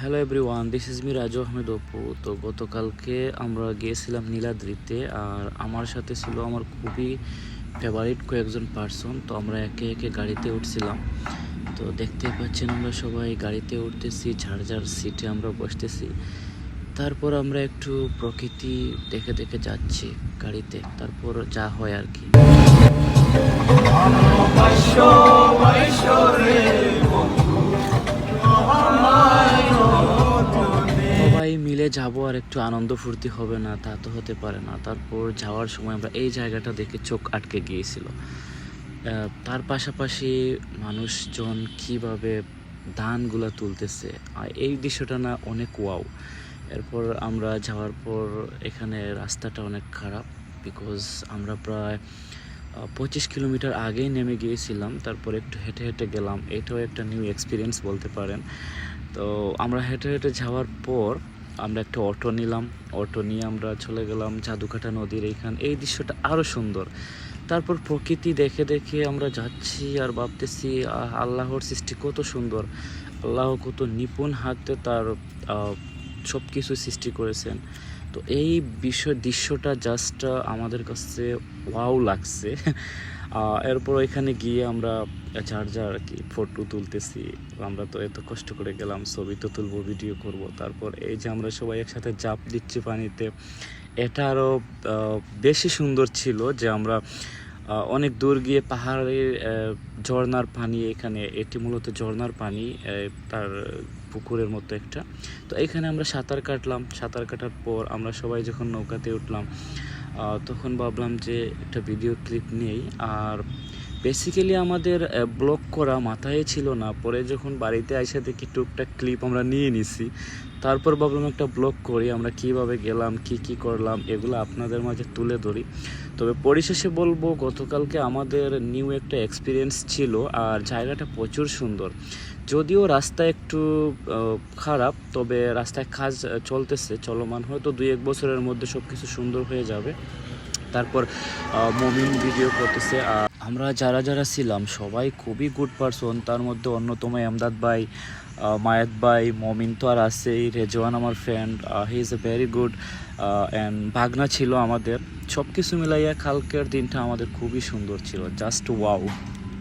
Hello everyone this is me Raju Ahmed Apu তো গতকালকে আমরা গিয়েছিলাম নীলাদ্রিতে আর আমার সাথে ছিল আমার খুবই ফেভারিট কয়েকজন পার্সন তো আমরা একে একে গাড়িতে উঠছিলাম। তো দেখতে পাচ্ছেন আমরা সবাই গাড়িতে উঠতেছি, ঝাড় ঝাড় সিটে আমরা বসতেছি। তারপর আমরা একটু প্রকৃতি দেখে দেখে যাচ্ছি গাড়িতে, তারপর যা হয় আর কি। যাব আর একটু আনন্দ ফুর্তি হবে না, তা তো হতে পারে না। তারপর যাওয়ার সময় আমরা এই জায়গাটা দেখে চোখ আটকে গিয়েছিল। তার পাশাপাশি মানুষজন কীভাবে ধানগুলা তুলতেছে আর এই দৃশ্যটা না অনেক ওয়াও। এরপর আমরা যাওয়ার পর এখানে রাস্তাটা অনেক খারাপ বিকজ আমরা প্রায় পঁচিশ কিলোমিটার আগেই নেমে গিয়েছিলাম। তারপর একটু হেঁটে হেঁটে গেলাম। এটাও একটা নিউ এক্সপিরিয়েন্স বলতে পারেন। তো আমরা হেঁটে হেঁটে যাওয়ার পর আমরা একটা অটো নিলাম অটো নিয়ে আমরা চলে গেলাম জাদুকাটা নদীর এইখান। এই দৃশ্যটা আরও সুন্দর। তারপর প্রকৃতি দেখে দেখে আমরা যাচ্ছি আর ভাবতেছি আল্লাহর সৃষ্টি কত সুন্দর। আল্লাহ কত নিপুণ হাতে তার সব কিছু সৃষ্টি করেছেন। তো এই বিষয় দৃশ্যটা জাস্ট আমাদের কাছে ওয়াও লাগছে। এরপর ওইখানে গিয়ে আমরা যার আর কি ফটো তুলতেছি, আমরা তো এত কষ্ট করে গেলাম, ছবি তো তুলবো ভিডিও করব। তারপর এই যে আমরা সবাই একসাথে জাপ দিচ্ছি পানিতে, এটা আরও বেশি সুন্দর ছিল যে আমরা অনেক দূর গিয়ে পাহাড়ের ঝর্নার পানি এখানে, এটি মূলত ঝর্নার পানি তার পুকুরের মতো একটা। তো এখানে আমরা সাঁতার কাটলাম। সাঁতার কাটার পর আমরা সবাই যখন নৌকাতে উঠলাম তখন ভাবলাম যে একটা ভিডিও ক্লিপ নেই। আর বেসিক্যালি আমাদের ব্লগ করা মাথায় ছিল না। পরে যখন বাড়িতে এসে দেখি টুকটাক ক্লিপ আমরা নিয়ে নিছি। তারপর ভাবলাম একটা ব্লগ করি, আমরা কীভাবে গেলাম, কি কি করলাম, এগুলো আপনাদের মাঝে তুলে ধরি। তবে পরিশেষে বলব, গতকালকে আমাদের নিউ একটা এক্সপিরিয়েন্স ছিল আর জায়গাটা প্রচুর সুন্দর। যদিও রাস্তা একটু খারাপ, তবে রাস্তায় কাজ চলতেছে, চলমান। হয়তো দুই এক বছরের মধ্যে সব কিছু সুন্দর হয়ে যাবে। তারপর মমিন ভিডিও করতেছে আমরা যারা যারা ছিলাম, সবাই খুবই গুড পারসন তার মধ্যে অন্যতম এমদাদ ভাই মায়াত ভাই, মমিন তো আর আছেই, রেজওয়ান আমার friend he is a very good and ভাগনা ছিল আমাদের। সব কিছু মিলাইয়া কালকের দিনটা আমাদের খুবই সুন্দর ছিল জাস্ট ওয়াও